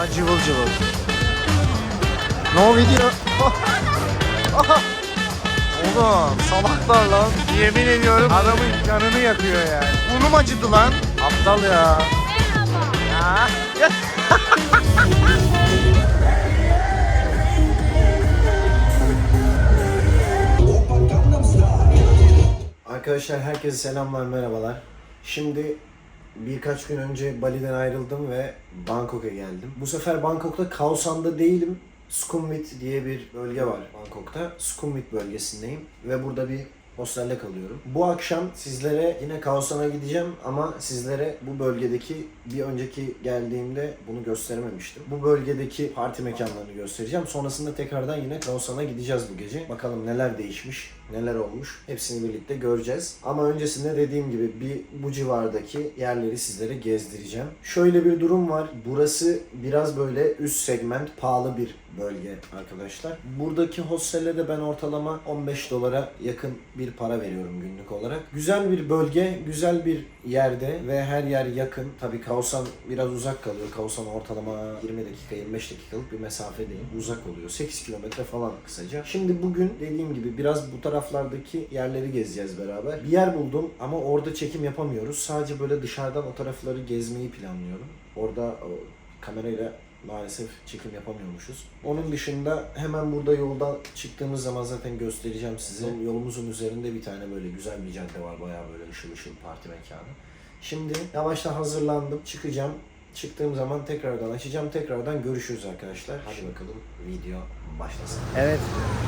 Bayağı cıvıl cıvıl. No video. Oğlum salaklar lan. Yemin ediyorum adamın canını yakıyor yani. Burnum acıdı lan. Aptal ya. Ya. Arkadaşlar herkese selamlar merhabalar. Şimdi birkaç gün önce Bali'den ayrıldım ve Bangkok'a geldim. Bu sefer Bangkok'ta Khao San'da değilim. Sukhumvit diye bir bölge var Bangkok'ta. Sukhumvit bölgesindeyim ve burada bir hostelde kalıyorum. Bu akşam sizlere yine Khao San'a gideceğim ama sizlere bu bölgedeki bir önceki geldiğimde bunu gösterememiştim. Bu bölgedeki parti mekanlarını göstereceğim. Sonrasında tekrardan yine Khao San'a gideceğiz bu gece. Bakalım neler değişmiş, neler olmuş. Hepsini birlikte göreceğiz. Ama öncesinde dediğim gibi bir bu civardaki yerleri sizlere gezdireceğim. Şöyle bir durum var. Burası biraz böyle üst segment pahalı bir bölge arkadaşlar. Buradaki hostele de ben ortalama 15 dolara yakın bir para veriyorum günlük olarak. Güzel bir bölge, güzel bir yerde ve her yer yakın. Tabii Kausan biraz uzak kalıyor. Kausan ortalama 20 dakika 25 dakikalık bir mesafedeyim. Uzak oluyor. 8 kilometre falan kısaca. Şimdi bugün dediğim gibi biraz bu taraflardaki yerleri gezeceğiz beraber. Bir yer buldum ama orada çekim yapamıyoruz. Sadece böyle dışarıdan o tarafları gezmeyi planlıyorum. Orada kamerayla maalesef çekim yapamıyormuşuz. Onun dışında hemen burada yoldan çıktığımız zaman zaten göstereceğim size. Yolumuzun üzerinde bir tane böyle güzel bir cadde var. Bayağı böyle ışıl ışıl parti mekanı. Şimdi yavaştan hazırlandım. Çıkacağım. Çıktığım zaman tekrardan açacağım. Tekrardan görüşürüz arkadaşlar. Hadi bakalım video başlasın. Evet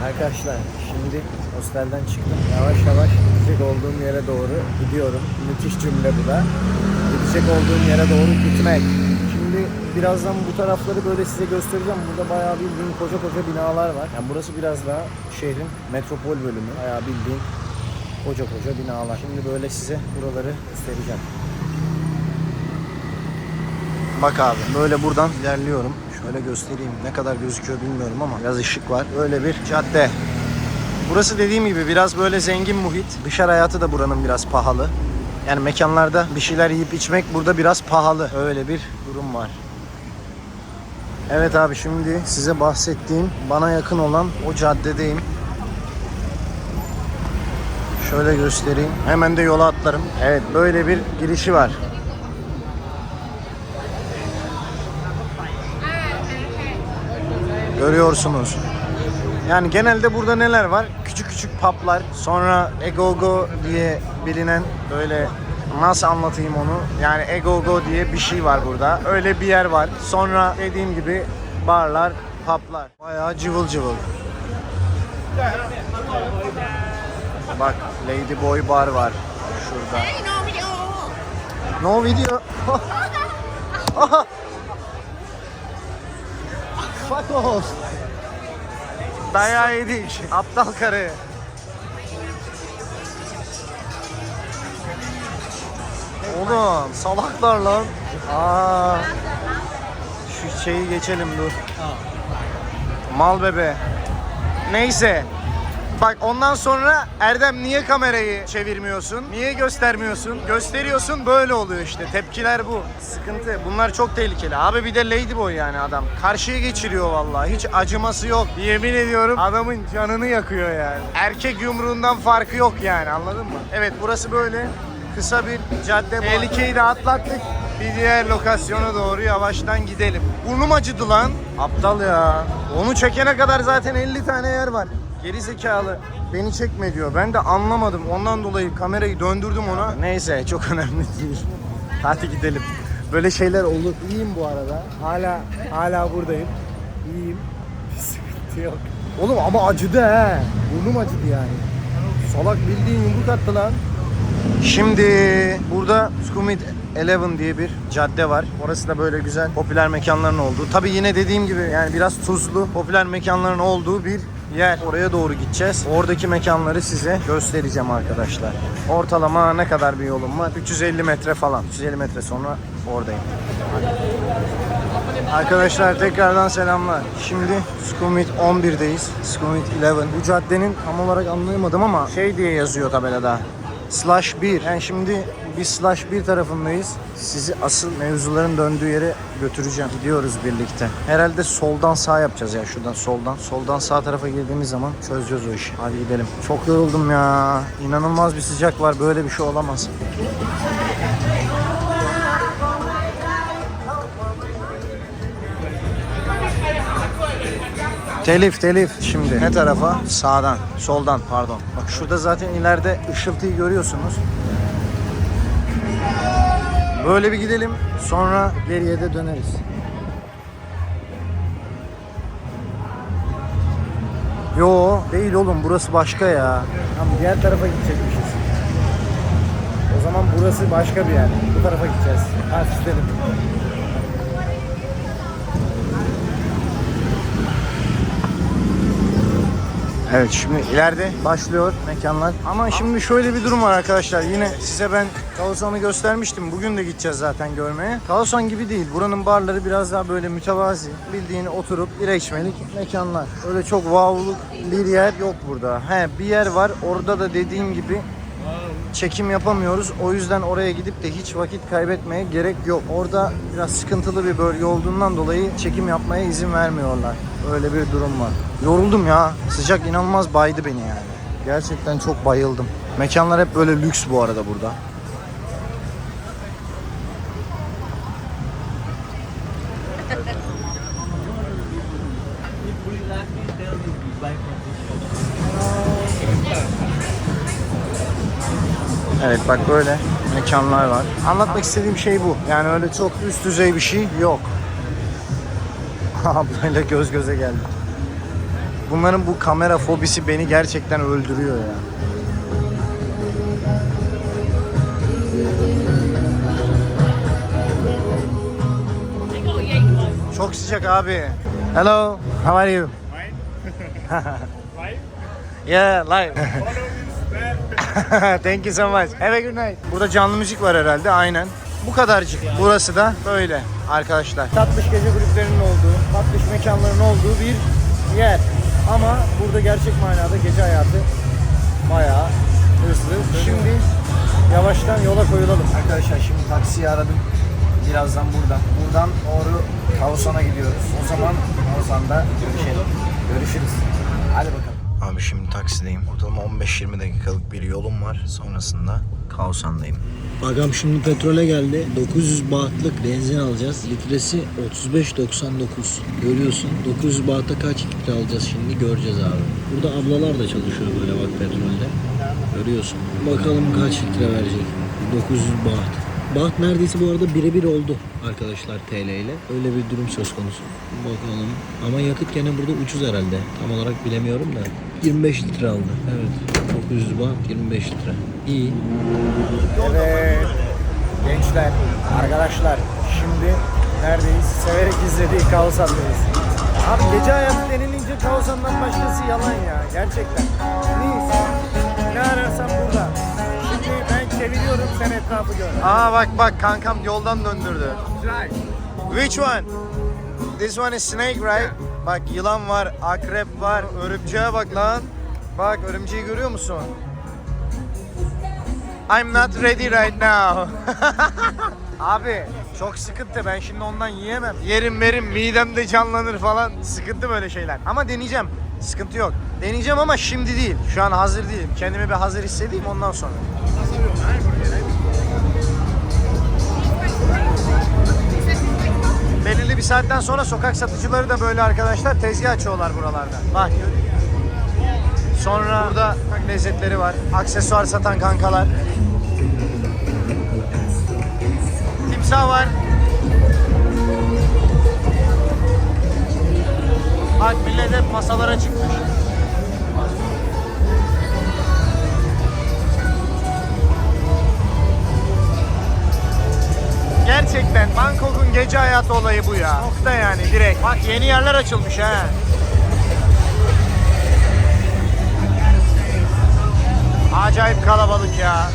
arkadaşlar şimdi hostelden çıktım. Yavaş yavaş gidecek olduğum yere doğru gidiyorum. Müthiş cümle bu da. Gidecek olduğum yere doğru gitmek. Birazdan bu tarafları böyle size göstereceğim. Burada bayağı bildiğin koca koca binalar var. Yani burası biraz daha şehrin metropol bölümü. Bayağı bildiğin koca koca binalar. Şimdi böyle size buraları göstereceğim. Bak abi böyle buradan ilerliyorum. Şöyle göstereyim. Ne kadar gözüküyor bilmiyorum ama biraz ışık var. Böyle bir cadde. Burası dediğim gibi biraz böyle zengin muhit. Dışarı hayatı da buranın biraz pahalı. Yani mekanlarda bir şeyler yiyip içmek burada biraz pahalı. Öyle bir durum var. Evet abi şimdi size bahsettiğim bana yakın olan o caddedeyim. Şöyle göstereyim. Hemen de yola atlarım. Evet böyle bir girişi var. Görüyorsunuz. Yani genelde burada neler var? Küçük küçük publar, sonra Egogo diye bilinen böyle nasıl anlatayım onu? Yani Egogo diye bir şey var burada. Öyle bir yer var. Sonra dediğim gibi barlar, publar. Bayağı cıvıl cıvıl. Bak Lady Boy Bar var şurada. No video. Fuck off. Dayağı yedik. Aptal karı. Oğlum salaklar lan. Aa. Şu şeyi geçelim dur. Mal bebe. Neyse. Bak ondan sonra Erdem niye kamerayı çevirmiyorsun? Niye göstermiyorsun? Gösteriyorsun böyle oluyor işte. Tepkiler bu. Sıkıntı. Bunlar çok tehlikeli. Abi bir de ladyboy yani adam. Karşıya geçiriyor vallahi. Hiç acıması yok. Yemin ediyorum adamın canını yakıyor yani. Erkek yumruğundan farkı yok yani anladın mı? Evet burası böyle kısa bir cadde. Tehlikeyi de. Bir diğer lokasyona doğru yavaştan gidelim. Burnum acıdı lan. Aptal ya. Onu çekene kadar zaten 50 tane yer var. Geri zekalı. Beni çekme diyor. Ben de anlamadım. Ondan dolayı kamerayı döndürdüm ona. Neyse çok önemli değil. Hadi gidelim. Böyle şeyler olur. İyiyim bu arada. Hala hala buradayım. İyiyim. Sıkıntı yok. Oğlum ama acıdı he. Burnum acıdı yani. Salak bildiğin yumruk attı lan. Şimdi burada Skumit Eleven diye bir cadde var. Orası da böyle güzel popüler mekanların olduğu. Tabi yine dediğim gibi yani biraz tuzlu popüler mekanların olduğu bir yer. Oraya doğru gideceğiz. Oradaki mekanları size göstereceğim arkadaşlar. Ortalama ne kadar bir yolum var? 350 metre falan. 350 metre sonra oradayım. Arkadaşlar tekrardan selamlar. Şimdi Sukhumvit 11'deyiz. Sukhumvit 11. Bu caddenin tam olarak anlayamadım ama şey diye yazıyor tabelada. Slash 1. Yani şimdi biz slash 1 tarafındayız. Sizi asıl mevzuların döndüğü yere götüreceğim. Gidiyoruz birlikte. Herhalde soldan sağ yapacağız ya şuradan soldan. Soldan sağ tarafa girdiğimiz zaman çözeceğiz o işi. Hadi gidelim. Çok yoruldum ya. İnanılmaz bir sıcak var. Böyle bir şey olamaz. Telif telif. Şimdi ne tarafa? Sağdan, soldan pardon. Bak şurada zaten ileride ışıltıyı görüyorsunuz. Böyle bir gidelim. Sonra geriye de döneriz. Yo değil oğlum burası başka ya. Tamam diğer tarafa gidecekmişiz. O zaman burası başka bir yer. Bu tarafa gideceğiz. Ha istedim. Evet şimdi ileride başlıyor mekanlar. Ama şimdi şöyle bir durum var arkadaşlar. Yine size ben Kaosan'ı göstermiştim. Bugün de gideceğiz zaten görmeye. Kaosan gibi değil. Buranın barları biraz daha böyle mütevazi. Bildiğin oturup bira içmelik mekanlar. Öyle çok wow'luk bir yer yok burada. He bir yer var. Orada da dediğim gibi çekim yapamıyoruz. O yüzden oraya gidip de hiç vakit kaybetmeye gerek yok. Orada biraz sıkıntılı bir bölge olduğundan dolayı çekim yapmaya izin vermiyorlar. Öyle bir durum var. Yoruldum ya. Sıcak inanılmaz baydı beni yani. Gerçekten çok bayıldım. Mekanlar hep böyle lüks bu arada burada. Evet bak böyle mekanlar var. Anlatmak istediğim şey bu. Yani öyle çok üst düzey bir şey yok. böyle göz göze geldi. Bunların bu kamera fobisi beni gerçekten öldürüyor ya. Çok sıcak abi. Hello, how are you? yeah, live. Thank you so much. Have a good night. Burada canlı müzik var herhalde aynen. Bu kadarcık. Burası da böyle arkadaşlar. Tatlış gece kulüplerinin olduğu, tatlış mekanların olduğu bir yer. Ama burada gerçek manada gece hayatı bayağı hızlı. Şimdi yavaştan yola koyulalım. Arkadaşlar şimdi taksiyi aradım. Birazdan buradan. Buradan doğru Kaosan'a gidiyoruz. O zaman Kaosan'da görüşelim. Görüşürüz. Hadi bakalım. Abi şimdi taksideyim. Ortalama 15-20 dakikalık bir yolum var. Sonrasında Kaosan'dayım. Agam şimdi petrole geldi. 900 bahtlık benzin alacağız. Litresi 35.99. Görüyorsun. 900 bahta kaç litre alacağız şimdi göreceğiz abi. Burada ablalar da çalışıyor böyle bak petrolde. Görüyorsun. Bakalım kaç litre verecek. 900 baht. Baht neredeyse bu arada birebir oldu arkadaşlar TL ile. Öyle bir durum söz konusu. Bakalım. Ama yakıt gene burada ucuz herhalde. Tam olarak bilemiyorum da. 25 litre aldı. Evet. 900 baht 25 litre. İyi. Evet. Gençler, arkadaşlar şimdi neredeyiz? Severek izlediği Kaosan'dayız. Abi gece hayatı denilince Kaosan'dan başkası yalan ya. Gerçekten. Neyse. Ne ararsan burada. Çeviriyorum sen etrafı gör. Aa bak bak kankam yoldan döndürdü. Which one? This one is snake right? Bak yılan var, akrep var, örümceğe bak lan. Bak örümceği görüyor musun? I'm not ready right now. Abi çok sıkıntı ben şimdi ondan yiyemem. Yerim verim midem de canlanır falan. Sıkıntı böyle şeyler. Ama deneyeceğim. Sıkıntı yok. Deneyeceğim ama şimdi değil. Şu an hazır değilim. Kendimi bir hazır hissedeyim ondan sonra. Belirli bir saatten sonra sokak satıcıları da böyle arkadaşlar tezgah açıyorlar buralarda. Bak Sonra burada lezzetleri var. Aksesuar satan kankalar. Timsah var. Bak millet hep masalara çıkmış. Gerçekten Bangkok'un gece hayatı olayı bu ya. Nokta yani direkt. Bak yeni yerler açılmış ha. Acayip kalabalık ya.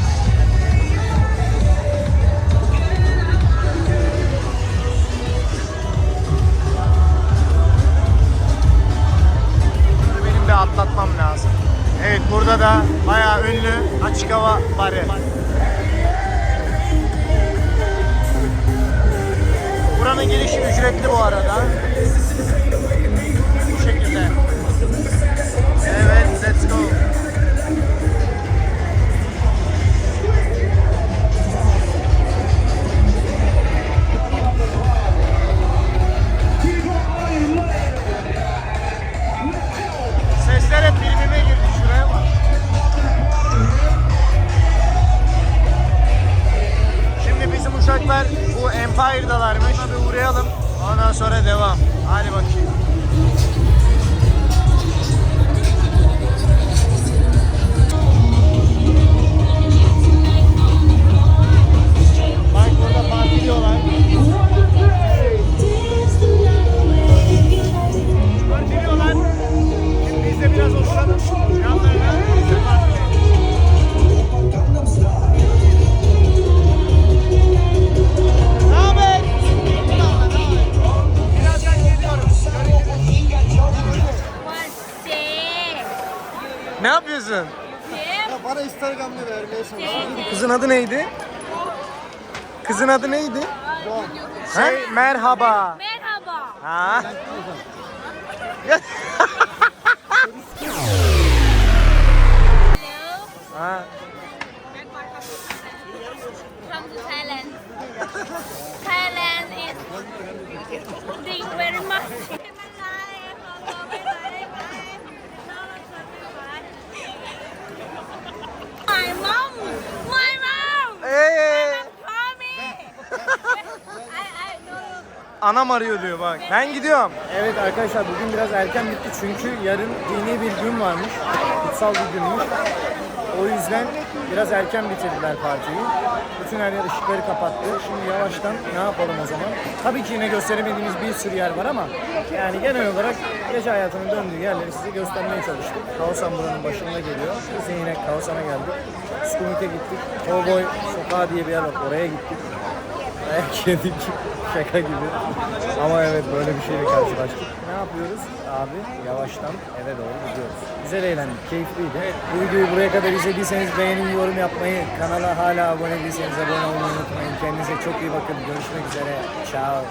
De atlatmam lazım. Evet burada da bayağı ünlü açık hava barı. Buranın girişi ücretli bu arada. Bu şekilde. Evet, let's go. Ne yapıyorsun? Bana Instagram'da vermeye çalışıyorum. Kızın adı neydi? Kızın adı neydi? Şey, merhaba. Merhaba. Ha? Hello. ha. To Thailand. Thailand is doing very much. Anam arıyor diyor bak. Ben gidiyorum. Evet arkadaşlar bugün biraz erken bitti çünkü yarın dini bir gün varmış. Kutsal bir günmüş. O yüzden biraz erken bitirdiler partiyi. Bütün her yer ışıkları kapattı. Şimdi yavaştan ne yapalım o zaman? Tabii ki yine gösteremediğimiz bir sürü yer var ama yani genel olarak gece hayatının döndüğü yerleri size göstermeye çalıştık. Kaosan buranın başında geliyor. Biz yine Kaosan'a geldik. Skumik'e gittik. Cowboy Sokağı diye bir yer var. Oraya gittik. Dayak yedik. Şaka gibi. Ama evet böyle bir şeyle karşılaştık. Ne yapıyoruz? Abi yavaştan eve doğru gidiyoruz. Güzel eğlendik, keyifliydi. Bu videoyu buraya kadar izlediyseniz beğenin, yorum yapmayı, kanala hala abone değilseniz abone olmayı unutmayın. Kendinize çok iyi bakın. Görüşmek üzere. Ciao.